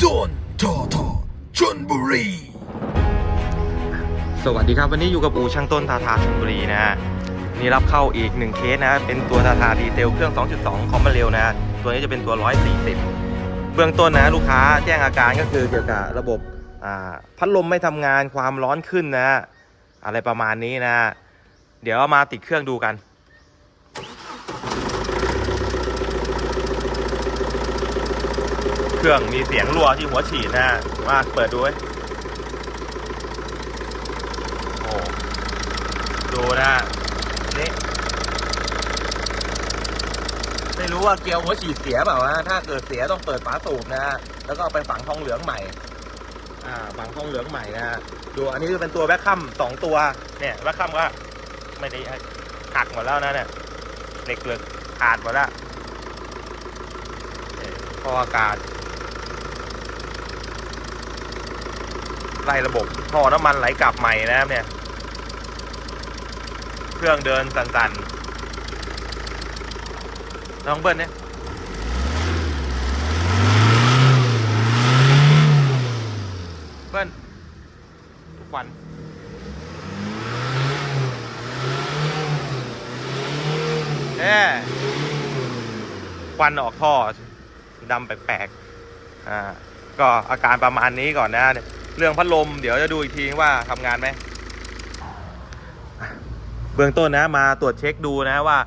โดนทอทอชนบุรี สวัสดีครับวันนี้อยู่กับอูช่างต้นทาทาชลบุรีนะฮะนี่รับเข้าอีกหนึ่งเคสนะ เป็นตัวทาทาดีเทลเครื่อง 2.2 คอมมาเร็วนะ ตัวนี้จะเป็นตัว 140 เบื้องต้นนะ ลูกค้าแจ้งอาการก็คือเกี่ยวกับระบบพัดลมไม่ทำงานความร้อนขึ้นนะ อะไรประมาณนี้นะ เดี๋ยวมาติดเครื่องดูกัน เค รื่อง มีเสียงรัวที่หัวฉีดนะมาเปิดดูไว้โอ้ดูนะนี่ไม่รู้ว่าเกียวหัวฉีดเสียเปล่าวะถ้าเกิดเสียต้องเปิดฝาสูบนะแล้วก็เอาไปฝังทองเหลืองใหม่ อ่าฝังทองเหลืองใหม่นะดูอันนี้คือเป็นตัวแบ็คคัมสองตัว เนี่ยแบ็คคัมก็ไม่ได้หักหมดแล้วนะเนี่ยเหล็กเหลือกขาดหมดแล้วเนี่ยท่ออากาศ ไล่ระบบท่อน้ำมันไหลกลับใหม่นะครับเนี่ย เครื่องเดินสั่นๆลองเบิ้ลเนี่ยเบิ้ลทุกวันเน่ควันออกท่อดำแปลกๆอ่าก็อาการประมาณนี้ก่อนนะ เรื่องพัดลมเดี๋ยวจะดูอีกทีว่าทำงานไหมเบื้องต้นนะมาตรวจเช็คดูนะว่า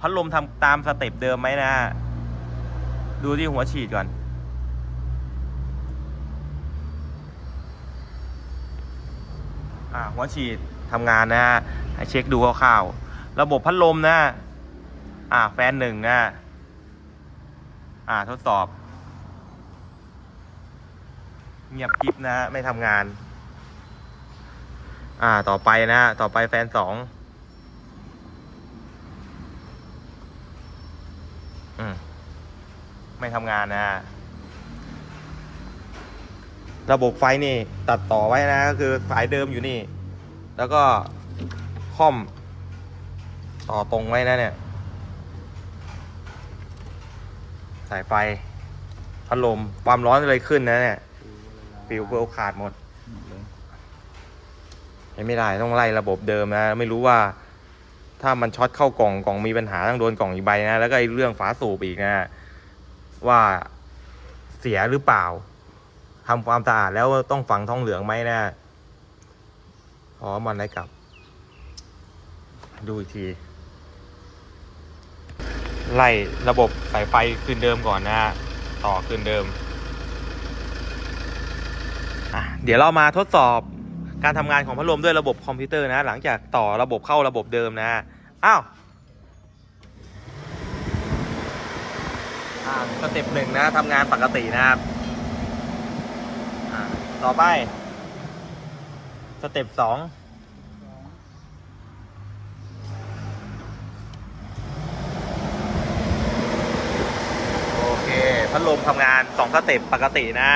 พัดลมทำตามสเต็ปเดิมไหมนะ ดูที่หัวฉีดก่อน อ่าหัวฉีดทำงานนะให้เช็คดูคร่าวๆระบบพัดลมนะ อ่าแฟนหนึ่งนะ อ่าทดสอบ เงียบกริบนะไม่ทำงาน อ่าต่อไปนะต่อไปแฟนสองอืมไม่ทำงานนะระบบไฟนี่ ตัดต่อไว้นะก็คือสายเดิมอยู่นี่ แล้วก็ค่อม ต่อตรงไว้นะเนี่ย สายไฟพัดลมความร้อนเลยขึ้นนะเนี่ย ฟิวเฟิลขาดหมดยังไม่ได้ต้องไล่ระบบเดิมนะ ไม่รู้ว่า ถ้ามันช็อตเข้ากล่องกล่องมีปัญหาต้องโดนกล่องอีกใบนะแล้วก็ไอ้เรื่องฝาสูบอีกนะว่าเสียหรือเปล่าทำความสะอาดแล้วต้องฝังทองเหลืองไหมนะพอมันได้กลับ ดูอีกทีไล่ระบบสายไฟคืนเดิมก่อนนะ ต่อคืนเดิม อะ เดี๋ยวเรามาทดสอบการทำงานของพัดลมด้วยระบบคอมพิวเตอร์นะ หลังจากต่อระบบเข้าระบบเดิมนะ อ้าวสเต็ปหนึ่งนะทำงานปกตินะครับต่อไป สเต็ปสองโอเค พัดลมทำงานสองสเต็ปปกตินะ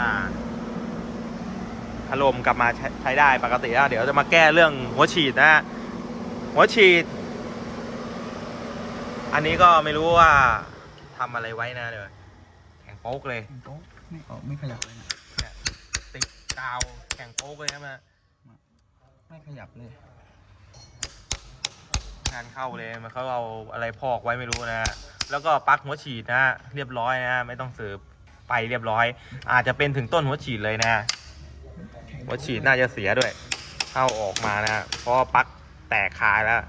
อ่า พัดลมกลับมาใช้ใช้ได้ปกติแล้วเดี๋ยวจะมาแก้เรื่องหัวฉีดนะฮะหัวฉีด อันนี้ก็ไม่รู้ว่าทำอะไรไว้นะเดี๋ยวแข่งโป๊กเลยโต๊ะไม่ออกไม่ขยับเลยนะเนี่ยติดกาวแข่งโป๊กเลยนะมาไม่ขยับเลยงานเข้าเลยมันเขาเอาอะไรพอกไว้ไม่รู้นะแล้วก็ปลั๊กหัวฉีดนะเรียบร้อยนะไม่ต้องเสิร์ฟไปเรียบร้อย อาจจะเป็นถึงต้นหัวฉีดเลยนะ หัวฉีดน่าจะเสียด้วย เข้าออกมานะเพราะปลั๊กแตกคายแล้ว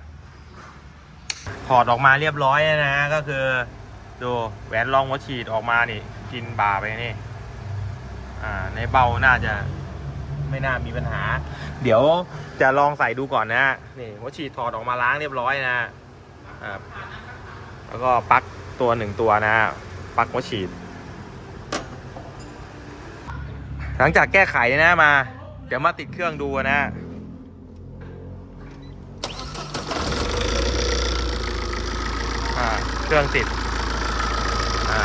ถอดออกมาเรียบร้อยนะก็คือ ดูแหวนรองหัวฉีดออกมานี่ กินบาไปนี่ อ่า ในเบ้าน่าจะไม่น่ามีปัญหา เดี๋ยวจะลองใส่ดูก่อนนะนี่หัวฉีดถอดออกมาล้างเรียบร้อยนะอ่าแล้วก็ปลั๊กตัวหนึ่งตัวนะปลั๊กหัวฉีด หลังจากแก้ไขนะมา เดี๋ยวมาติดเครื่องดูนะอ่าเครื่องติด อ่า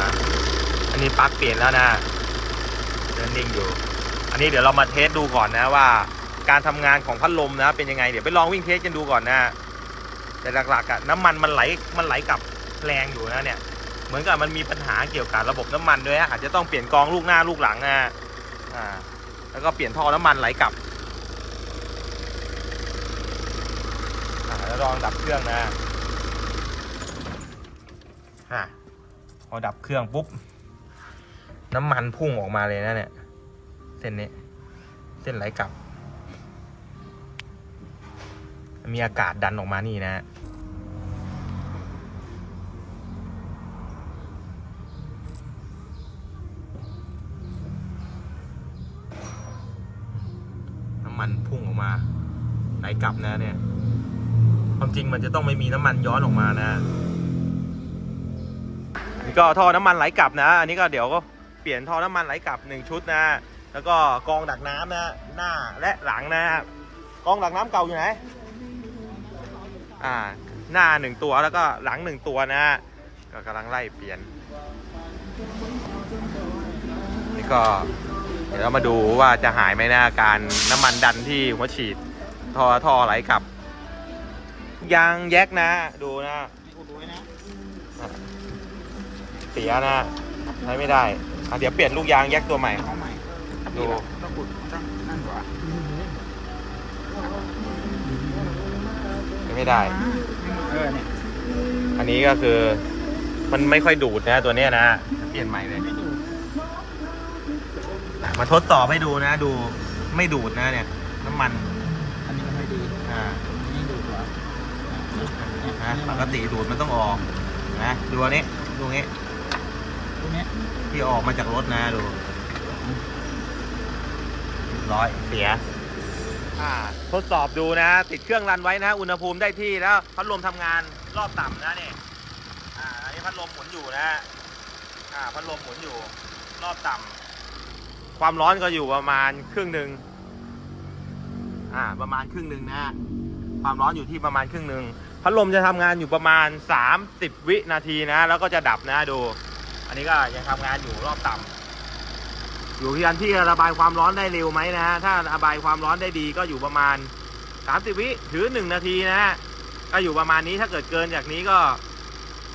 อันนี้ปลั๊กเปลี่ยนแล้วนะเดินนิ่งอยู่ อันนี้เดี๋ยวเรามาเทสดูก่อนนะว่า การทำงานของพัดลมนะ เป็นยังไง เดี๋ยวไปลองวิ่งเทสกันดูก่อนนะ แต่หลักๆอะน้ำมันมันไหล มันไหลกลับแรงอยู่นะเนี่ย เหมือนกับมันมีปัญหาเกี่ยวกับระบบน้ำมันด้วยอาจจะต้องเปลี่ยนกองลูกหน้าลูกหลังนะฮะอ่า แล้วก็เปลี่ยนท่อน้ำมันไหลกลับแล้วลองดับเครื่องนะอะพอดับเครื่องปุ๊บ น้ำมันพุ่งออกมาเลยนะเนี่ย เส้นนี้ เส้นไหลกลับ มีอากาศดันออกมานี่นะฮะ น้ำ มาไหลกลับนะเนี่ย ความจริงมันจะต้องไม่มีน้ำมันย้อนออกมานะนี่ก็ท่อน้ำมันไหลกลับนะ อันนี้ก็เดี๋ยวก็เปลี่ยนท่อน้ำมันไหลกลับหนึ่งชุดนะ แล้วก็กองดักน้ำนะ หน้าและหลังนะกรองดักน้ำเก่าอยู่ไหน อ่า หน้าหนึ่งตัวแล้วก็หลังหนึ่งตัวนะ ก็กำลังไล่เปลี่ยน นี่ก็ เดี๋ยวเรามาดูว่าจะหายไหมนะอาการน้ำมันดันที่หัวฉีดท่อท่อไหลกลับ ยางแยกนะ ดูนะอุดไว้นะเสียนะใช้ไม่ได้อะเดี๋ยวเปลี่ยนลูกยางแยกตัวใหม่ เอาใหม่ดูต้องอุดต้องนั่นกว่าใช้ไม่ได้ เออเนี่ยอันนี้ก็คือ มันไม่ค่อยดูดนะตัวเนี้ยนะเปลี่ยนใหม่เลย ไม่ดูมาทดสอบให้ดูนะ ดูไม่ดูดนะเนี่ย น้ำมันอันนี้มันไม่ดีอ่าอันนี้ดูกว่านะปกติดูดมันต้องออกนะดูอันนี้ดูงี้ตรงเนี้ยที่ออกมาจากรถนะดูร้อยเสียอ่าทดสอบดูนะ ติดเครื่องรันไว้นะ อุณหภูมิได้ที่แล้วพัดลมทำงานรอบต่ำนะนี่อ่าอันนี้พัดลมหมุนอยู่นะอ่าพัดลมหมุนอยู่ รอบต่ำ ความร้อนก็อยู่ประมาณครึ่งหนึ่งอ่าประมาณครึ่งหนึ่งนะความร้อนอยู่ที่ประมาณครึ่งหนึ่งพัดลมจะทำงานอยู่ประมาณ 30 วินาทีนะ แล้วก็จะดับนะดู อันนี้ก็ยังทำงานอยู่รอบต่ำอยู่ที่อันที่ระบายความร้อนได้เร็วไหมนะถ้าระบายความร้อนได้ดีก็อยู่ประมาณ 30 วิถือ 1 นาทีนะก็อยู่ประมาณนี้ถ้าเกิดเกินจากนี้ก็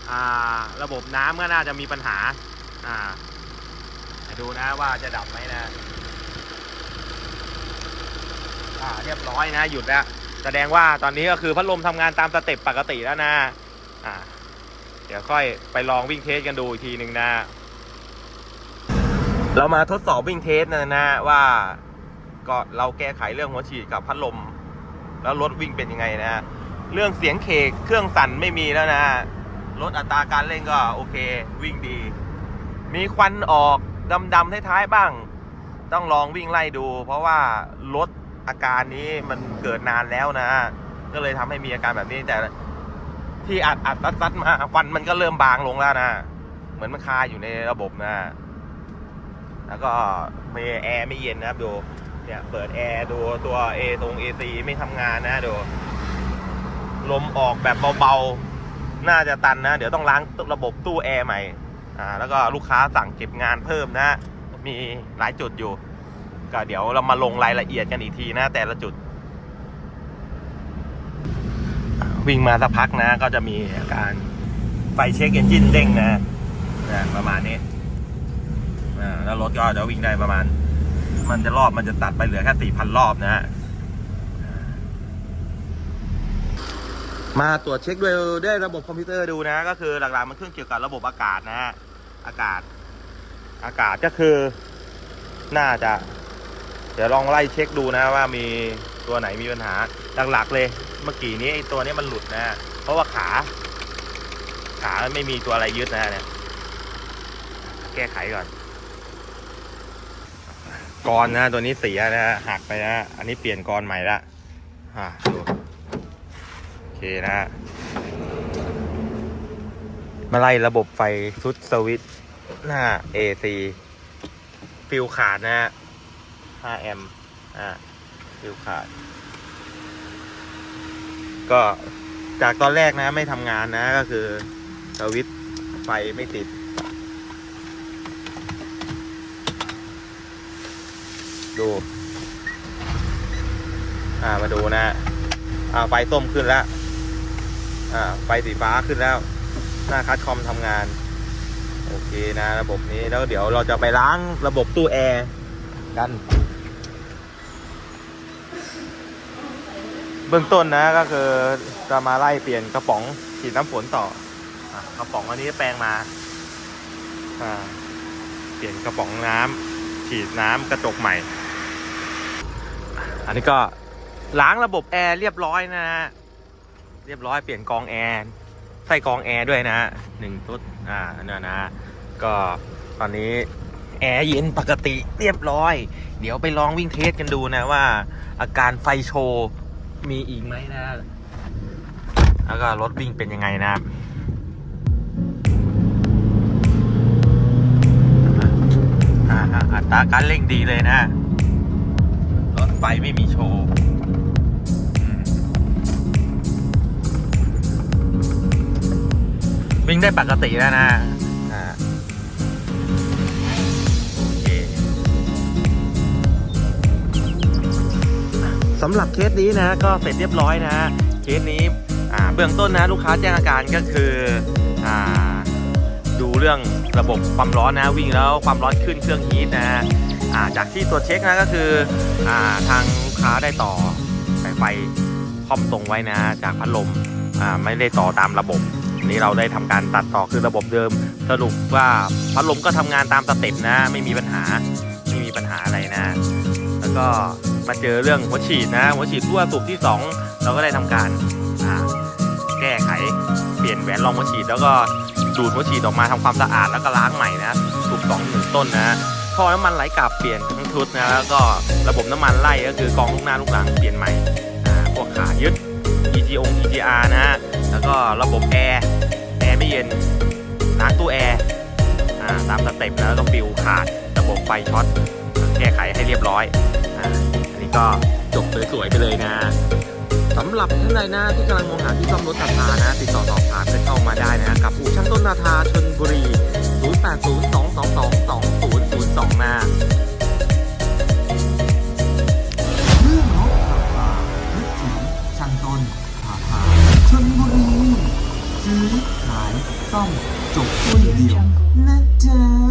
อ่าระบบน้ำก็น่าจะมีปัญหาอ่า ดูนะว่าจะดับไหมนะอ่าเรียบร้อยนะ หยุดแล้วแสดงว่าตอนนี้ก็คือพัดลมทำงานตามสเต็ปปกติแล้วนะอ่าเดี๋ยวค่อยไปลองวิ่งเทสกันดูอีกทีหนึ่งนะ เรามาทดสอบวิ่งเทสนะนะว่าก็เราแก้ไขเรื่องหัวฉีดกับพัดลม แล้วรถวิ่งเป็นยังไงนะ เรื่องเสียงเคกเครื่องสั่นไม่มีแล้วนะรถอัตราการเร่งก็โอเค วิ่งดี มีควันออก ดำๆท้ายๆบ้าง ต้องลองวิ่งไล่ดู เพราะว่ารถอาการนี้มันเกิดนานแล้วนะ ก็เลยทำให้มีอาการแบบนี้แต่ที่อัดอัดตัดตัดมาควันมันก็เริ่มบางลงแล้วนะ เหมือนมันคาอยู่ในระบบนะ แล้วก็มีแอร์ไม่เย็นนะครับดูเนี่ยเปิดแอร์ดูตัว A ตรง AC ไม่ทำงานนะดูลมออกแบบเบาๆ น่าจะตันนะ เดี๋ยวต้องล้างระบบตู้แอร์ใหม่ อ่าแล้วก็ลูกค้าสั่งเก็บงานเพิ่มนะ มีหลายจุดอยู่ ก็เดี๋ยวเรามาลงรายละเอียดกันอีกทีนะ แต่ละจุด วิ่งมาสักพักนะ ก็จะมีาการไฟเช็คเอนจินเด้งนะนะประมาณนี้แล้วรถก็จะวิ่งได้ประมาณ มันจะรอบมันจะตัดไปเหลือแค่สี่พันรอบนะฮะ มาตรวจเช็คด้วยด้วยระบบคอมพิวเตอร์ดูนะ ก็คือหลักๆมันเครื่องเกี่ยวกับระบบอากาศนะฮะอากาศ อากาศก็คือ น่าจะ เดี๋ยวลองไล่เช็คดูนะว่ามีตัวไหนมีปัญหาหลักๆเลย เมื่อกี้นี้ไอตัวนี้มันหลุดนะ เพราะว่าขา ขาไม่มีตัวอะไรยึดนะเนี่ยแก้ไขก่อนกรอนนะตัวนี้เสียนะหักไปนะอันนี้เปลี่ยนกรอนใหม่ละอ่าดู เคนะมาไล่ระบบไฟชุดสวิตหน้า AC ฟิวขาดนะฮะ 5 แอมป์อ่าฟิวขาด ก็จากตอนแรกนะ ไม่ทำงานนะ ก็คือสวิตไฟไม่ติด ดู อ่ามาดูนะอ่าไฟส้มขึ้นแล้ว อ่าไฟสีฟ้าขึ้นแล้ว หน้าคัดคอมทำงาน โอเคนะระบบนี้แล้วเดี๋ยวเราจะไปล้างระบบตู้แอร์กันเบื้องต้นนะก็คือจะมาไล่เปลี่ยนกระป๋องฉีดน้ำฝนต่ออกระป๋องอันนี้แปลงมาอ่าเปลี่ยนกระป๋องน้ำฉีดน้ำกระจกใหม่ อันนี้ก็ล้างระบบแอร์เรียบร้อยนะฮะ เรียบร้อยเปลี่ยนกองแอร์ใส่กองแอร์ด้วยนะหนึ่งชุดอ่าเนี่ยนะ ก็ตอนนี้แอร์เย็นปกติเรียบร้อย เดี๋ยวไปลองวิ่งเทสกันดูนะว่า อาการไฟโชว์มีอีกไหมนะ แล้วก็รถวิ่งเป็นยังไงนะครับอ่าอ่าอัตราการเร่งดีเลยนะ รถไฟไม่มีโชว์ วิ่งได้ปกติแล้วนะอ่าโอเคสำหรับเคสนี้นะก็เสร็จเรียบร้อยนะเคสนี้อ่าเบื้องต้นนะลูกค้าแจ้งอาการก็คืออ่าดูเรื่องระบบความร้อนนะวิ่งแล้วความร้อนขึ้นเครื่องฮีทนะอ่าจากที่ตรวจเช็คนะก็คืออ่าทางลูกค้าได้ต่อสายไฟคอมตรงไว้นะ จากพัดลมอ่าไม่ได้ต่อตามระบบ นี้เราได้ทำการตัดต่อคือระบบเดิม สรุปว่าพัดลมก็ทำงานตามสเต็ปนะ ไม่มีปัญหาไม่มีปัญหาอะไรนะ แล้วก็มาเจอเรื่องหัวฉีดนะ หัวฉีดรั่วสูบที่ 2 เราก็ได้ทำการแก้ไขเปลี่ยนแหวนรองหัวฉีด แล้วก็ดูดหัวฉีดออกมาทำความสะอาดแล้วก็ล้างใหม่นะสูบสองหนึ่งต้นนะท่อน้ำมันไหลกลับเปลี่ยนทั้งชุดนะแล้วก็ระบบน้ำมันไล่ก็คือกองลูกหน้าลูกหลังเปลี่ยนใหม่พวกขายึด EGO EGR นะฮะ แล้วก็ระบบแอร์แอร์ไม่เย็นล้างตู้แอร์ตามสเต็ปแล้วก็ฟิวขาดระบบไฟช็อตแก้ไขให้เรียบร้อยอ,อันนี้ก็จบสวยๆไปเลยนะสำหรับท่านใดนะที่กำลังมองหาที่ซ่อมรถนาทานะติดต่อสอบถามกันเข้ามาได้นะกับอู่ช่างต้นนาทาชนบุรี 0802222002นะ รีซื้อขายซ่อมจบที่เดียวนะจ๊ะ